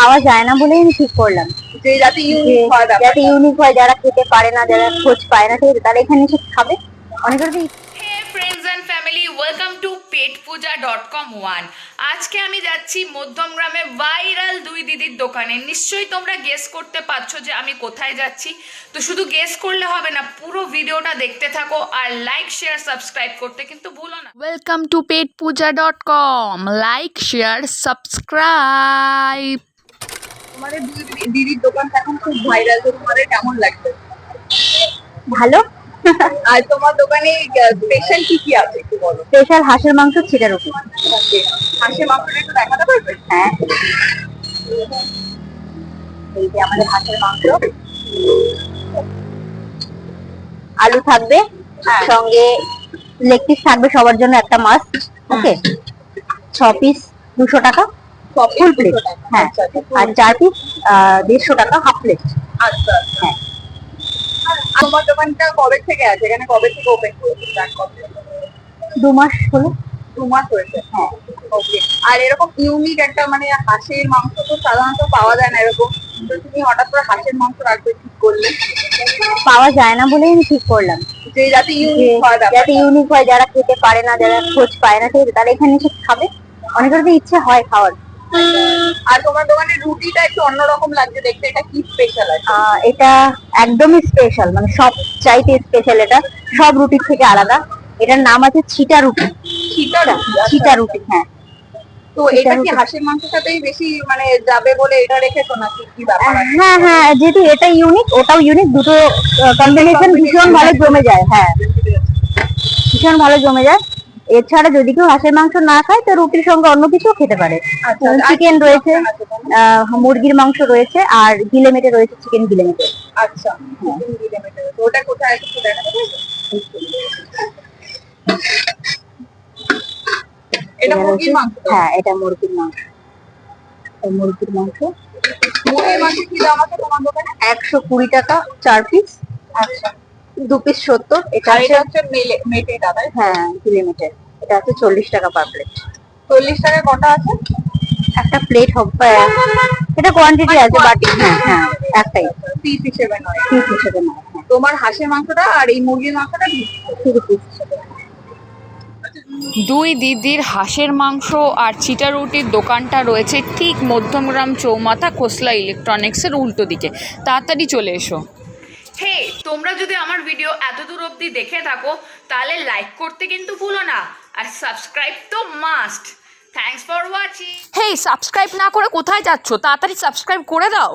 পাওয়া যায় না বলেই আমি ঠিক করলাম। যে যাতে ইউনিক হয় যাতে ইউনিক হয় যারা খেতে পারে না যারা খোঁজ পায় না ঠিক আছে তারা এখানে এসে খাবে। অনেকের friends and family welcome to Pet Puja dot com one আজকে আমি যাচ্ছি মধ্যমগ্রামে ভাইরাল দুই দিদির দোকানে। নিশ্চয়ই তোমরা গেস করতে পারছ যে আমি কোথায় যাচ্ছি। তো শুধু গেস করলে হবে না পুরো ভিডিওটা দেখতে থাকো আর লাইক শেয়ার সাবস্ক্রাইব করতে কিন্তু ভুলো না। Welcome to Pet Puja dot com like share subscribe তোমাদের দিদির দোকানটা এখন খুব ভাইরাল তো তোমাদের কেমন লাগছে? ভালো। আর তোমার দোকানে স্পেশাল কি কি আছে একটু বলো? স্পেশাল হাঁসের মাংস ছিটা রুটি হাঁসের মাংসটা একটু দেখাতে পারবে? হ্যাঁ। এই যে আমাদের হাঁসের মাংস। আলু থাকবে হ্যাঁ। সঙ্গে লেগ পিস থাকবে সবার জন্য একটা মাছ ওকে? ছ পিস দুশো টাকা। ফুল প্লেট হ্যাঁ। আর চার পিস দেড়শো টাকা হাফ প্লেট আচ্ছা হ্যাঁ। তোমার দোকানটা কবে থেকে আছে? এখানে কবে থেকে ওপেন করেছে? দু মাস হলো। দু মাস হয়েছে? হ্যাঁ। ওকে আর এরকম ইউনিক একটা মানে হাঁসের মাংস তো সাধারণত পাওয়া যায় না এরকম। তো তুমি হঠাৎ করে হাঁসের মাংস রাখবে ঠিক করলে? পাওয়া যায় না বলেই আমি ঠিক করলাম। যে যাতে ইউনিক হয় যাতে ইউনিক হয় যারা খেতে পারে না যারা খোঁজ পায় না ঠিক আছে তারা এখানে এসে খাবে। অনেকের তো ইচ্ছে হয় খাওয়ার। আর তোমার দোকানের রুটিটা একটু অন্যরকম লাগছে দেখতে এটা কি স্পেশাল আছে? এটা একদমই স্পেশাল মানে সব চাইতে স্পেশাল এটা সব রুটির থেকে আলাদা। এটার নাম আছে ছিটা রুটি। ছিটা রুটি, আচ্ছা। ছিটা রুটি হ্যাঁ। তো ছিটা এটা কি হাঁসের মাংসের সাথেই বেশি মানে যাবে বলে এটা রেখেছো নাকি? কি ব্যাপার হ্যাঁ হ্যাঁ যেহেতু এটা ইউনিক ওটাও ইউনিক দুটো কম্বিনেশন ভীষণ ভালো জমে যায় হ্যাঁ। ভীষণ ভালো জমে যায়। এছাড়া যদি কেউ হাঁসের মাংস না খায় তো রুটির সঙ্গে অন্য কিছু খেতে পারে। আচ্ছা, চিকেন রয়েছে তোমার? আহ, মুরগির মাংস রয়েছে আর গিলে মেটে রয়েছে চিকেন গিলে মেটে। আচ্ছা। তো ওটা কোথায় হ্যাঁ এটা মুরগির মাংস। মুরগির মাংস। মুরগির মাংস কি তোমার দোকানে? একশো কুড়ি টাকা চার পিস আচ্ছা। দু পিস সত্তর এটা হচ্ছে মেটে দাদা হ্যাঁ কিলোমিটার এটা হচ্ছে চল্লিশ টাকা পার প্লেট চল্লিশ টাকায় কটা আছে? একটা প্লেট হবে এটা কোয়ান্টিটি আছে বাটি হ্যাঁ হ্যাঁ একটাই। পিস হিসেবে নয়। পিস হিসেবে নয় হ্যাঁ। তোমার হাঁসের মাংসটা আর এই মুরগির মাংসটা শুধু পিস দুই দিদির হাঁসের মাংস আর চিটা রুটির দোকানটা রয়েছে ঠিক মধ্যমগ্রাম চৌমাথা খোসলা ইলেকট্রনিক্সের উল্টো দিকে। তাড়াতাড়ি চলে এসো। হে, তোমরা যদি আমার ভিডিও এত দূর অবধি দেখে থাকো, তাহলে লাইক করতে কিন্তু ভুলো না, আর সাবস্ক্রাইব তো must thanks for watching hey subscribe না করে কোথায় যাচ্ছ? তাড়াতাড়ি সাবস্ক্রাইব করে দাও।